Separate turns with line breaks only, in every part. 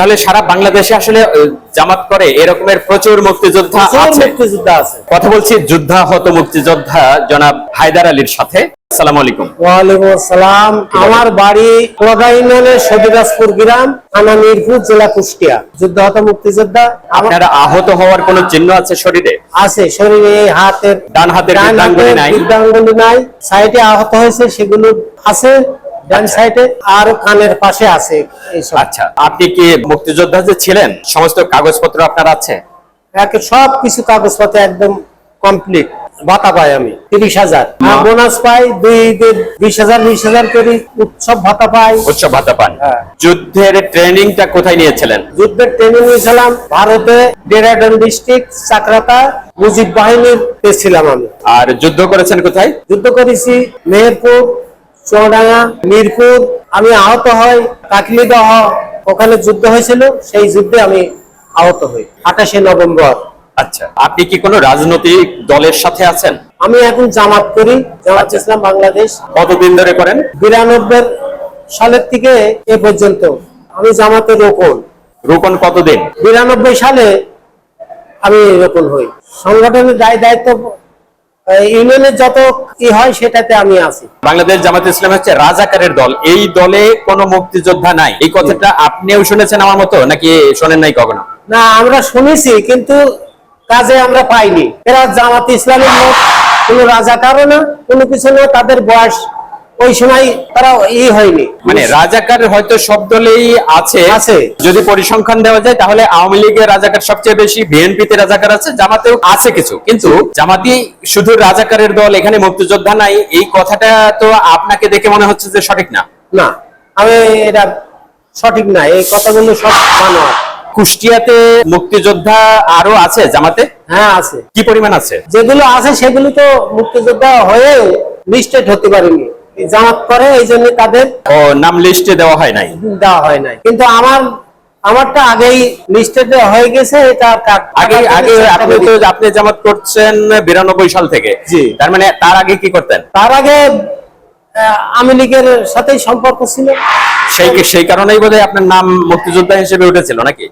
তাহলে সারা বাংলাদেশে আসলে জামাত করে এরকমের প্রচুর মুক্তিযোদ্ধা আছে।
মুক্তিযোদ্ধা আছে।
কথা বলছি যুদ্ধাহত মুক্তিযোদ্ধা জনাব হায়দার আলীর সাথে। আসসালামু আলাইকুম।
ওয়ালাইকুম আসসালাম। আমার বাড়ি কোলাদা ইউনিয়নের সদিরাজপুর গ্রাম থানা মিরপুর জেলা কুষ্টিয়া। যুদ্ধাহত মুক্তিযোদ্ধা।
আপনারা আহত হওয়ার কোনো চিহ্ন আছে শরীরে?
আছে শরীরে হাতের
ডান হাতের
ডান
বৃদ্ধাঙ্গুলি নাই?
বৃদ্ধাঙ্গুলি নাই। সাইডে আহত হয়েছে সেগুলো আছে। ডান সাইডে আর কানের পাশে আছে
আচ্ছা আপনি কি মুক্তিযোদ্ধা যে ছিলেন সমস্ত কাগজপত্র আপনার আছে?
সব কিছু কাগজপত্র একদম কমপ্লিট ভাতা পাই আমি তিরিশ হাজার। বোনাস পাই দুই ঈদের বিশ হাজার বিশ হাজার করে উৎসব ভাতা পাই।
উৎসব ভাতা পান।
হ্যাঁ।
যুদ্ধের ট্রেনিংটা কোথায় নিয়েছিলেন?
যুদ্ধের ট্রেনিং নিয়েছিলাম ভারতে ডেরাডন ডিস্ট্রিক্ট চাকরাতা মুজিব বাহিনীর ছিলাম আমি।
আর যুদ্ধ করেছেন কোথায়?
যুদ্ধ করেছি মেহেরপুর চুয়াডাঙ্গা মিরপুর আমি আহত হই কাকলিদহ ওখানে যুদ্ধ হয়েছিল সেই যুদ্ধে আমি আহত হই আঠাশে নভেম্বর।
আচ্ছা আপনি কি কোনো রাজনৈতিক দলের সাথে আছেন?
আমি এখন জামাত করি জামাত ইসলাম বাংলাদেশ।
কতদিন ধরে করেন?
বিরানব্বই সালের থেকে এ পর্যন্ত আমি জামাতে রোপণ।
রোপণ কতদিন?
বিরানব্বই সালে আমি রোপণ হই। সংগঠনের দায় দায়িত্ব ইউনিয়নের যত কি হয় সেটাতে আমি আছি।
বাংলাদেশ জামাত ইসলাম হচ্ছে রাজাকারের দল। এই দলে কোনো মুক্তিযোদ্ধা নাই। এই কথাটা আপনিও শুনেছেন আমার মতো নাকি শোনেন নাই কখনো?
না আমরা শুনেছি কিন্তু কাজে আমরা পাইনি। এরা জামাত ইসলামের লোক কোনো রাজাকারও না কোনো কিছু না তাদের বয়স ওই সময় তারা ই হয়নি।
মানে রাজাকার হয়তো সব দলেই আছে।
আছে।
যদি পরিসংখ্যান দেওয়া যায় তাহলে আওয়ামী লীগের রাজাকার সবচেয়ে বেশি বিএনপিতে রাজাকার আছে জামাতেও আছে কিছু। কিন্তু জামাতি শুধু রাজাকারের দল এখানে মুক্তিযোদ্ধা নাই। এই কথাটা তো আপনাকে দেখে মনে হচ্ছে যে সঠিক না।
না আমি এটা সঠিক না এই কথাগুলো সব মানোয়ার
কুষ্টিয়াতে মুক্তিযোদ্ধা আরও আছে জামাতে?
হ্যাঁ আছে।
কি পরিমাণ আছে?
যেগুলো আছে সেগুলো তো মুক্তিযোদ্ধা হয়ে লিস্টেড হতে পারেনি। জামাত করে এই জন্য তাদের
ও নাম লিস্টে দেওয়া হয় নাই?
দেওয়া হয় নাই। কিন্তু আমার আমারটা আগেই লিস্টেড হয়ে গেছে এটা
আগে আগে আপনি তো আপনি জামাত করছেন বিরানব্বই সাল থেকে।
জি।
তার মানে তার আগে কি করতেন?
তার আগে আওয়ামী লীগের সাথেই সম্পর্ক ছিল।
সেই সেই কারণেই বোধহয় আপনার নাম মুক্তিযোদ্ধা হিসেবে উঠেছিল নাকি?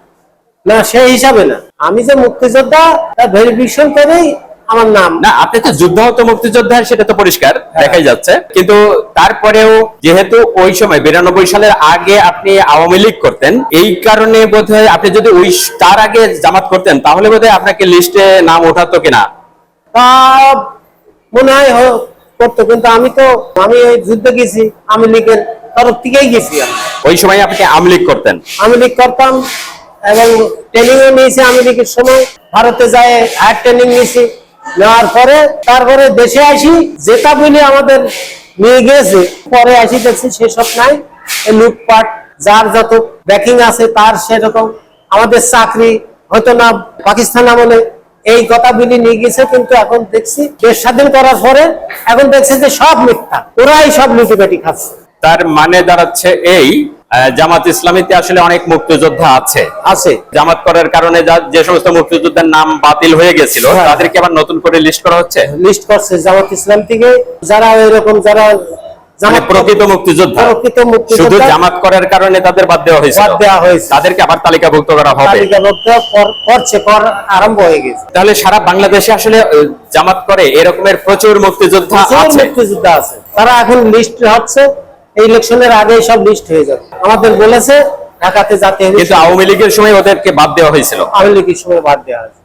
না সেই হিসাবে না। আমি যে মুক্তিযোদ্ধা তা ভেরিফিকেশন করেই আমার নাম।
না আপনি তো যুদ্ধাহত মুক্তিযোদ্ধা সেটা তো পরিষ্কার দেখাই যাচ্ছে। কিন্তু তারপরেও যেহেতু ওই সময় বিরানব্বই সালের আগে আপনি আওয়ামী লীগ করতেন এই কারণে বোধহয় আপনি যদি ওই তার আগে জামাত করতেন তাহলে বোধহয় আপনাকে লিস্টে নাম ওঠাতো কিনা?
তা মনে হয় করতো কিন্তু আমি তো আমি ওই যুদ্ধে গেছি আওয়ামী লীগের তরফ থেকেই গেছি
ওই সময় আপনি আওয়ামী লীগ করতেন?
আওয়ামী লীগ করতাম এবং ট্রেনিংও নিয়েছি আওয়ামী লীগের সময়। ভারতে যায় হায়ার ট্রেনিং নিয়েছি। নেওয়ার পরে তারপরে দেশে আসি, যেটা বলি আমাদের নিয়ে গিয়েছে পরে আসি দেখছি সেসব নাই। লুটপাট, যার যত ব্যাকিং আছে তার সেরকম। আমাদের চাকরি হয়তো না পাকিস্তান আমলে এই কথা বলি নিয়ে গেছে, কিন্তু এখন দেখছি দেশ স্বাধীন করার পরে এখন দেখছি যে সব মিথ্যা, ওরাই সব লুটিপাটি খাচ্ছে।
তার মানে দাঁড়াচ্ছে এই জামাত ইসলামীতে আসলে অনেক মুক্তিযোদ্ধা আছে।
আছে।
জামাত করার কারণে যে সমস্ত মুক্তিযোদ্ধার নাম বাতিল হয়ে গেছিল
হ্যাঁ।
তাদেরকে আবার নতুন করে লিস্ট করা হচ্ছে?
লিস্ট করছে জামাত ইসলাম থেকে। যারা এরকম যারা
মানে
জামাত
প্রকৃত মুক্তিযোদ্ধা। শুধু জামাত করার কারণে তাদের বাদ দেওয়া হয়েছিল।
বাদ দেওয়া হয়েছে।
তাদেরকে আবার তালিকাভুক্ত করা হবে।
তালিকাভুক্ত কর- করছে কর আরম্ভ হয়ে গেছে।
তাহলে সারা বাংলাদেশে আসলে জামাত করে এরকমের প্রচুর মুক্তিযোদ্ধা আছে।
মুক্তিযোদ্ধা আছে। তারা এখন লিস্ট হচ্ছে। এই ইলেকশনের আগে সব লিস্ট হয়ে যাবে। আমাদের বলেছে ঢাকাতে যাতে
কিন্তু আওয়ামী লীগের সময় ওদেরকে বাদ দেওয়া হয়েছিল।
আওয়ামী লীগের সময় বাদ দেওয়া হয়েছে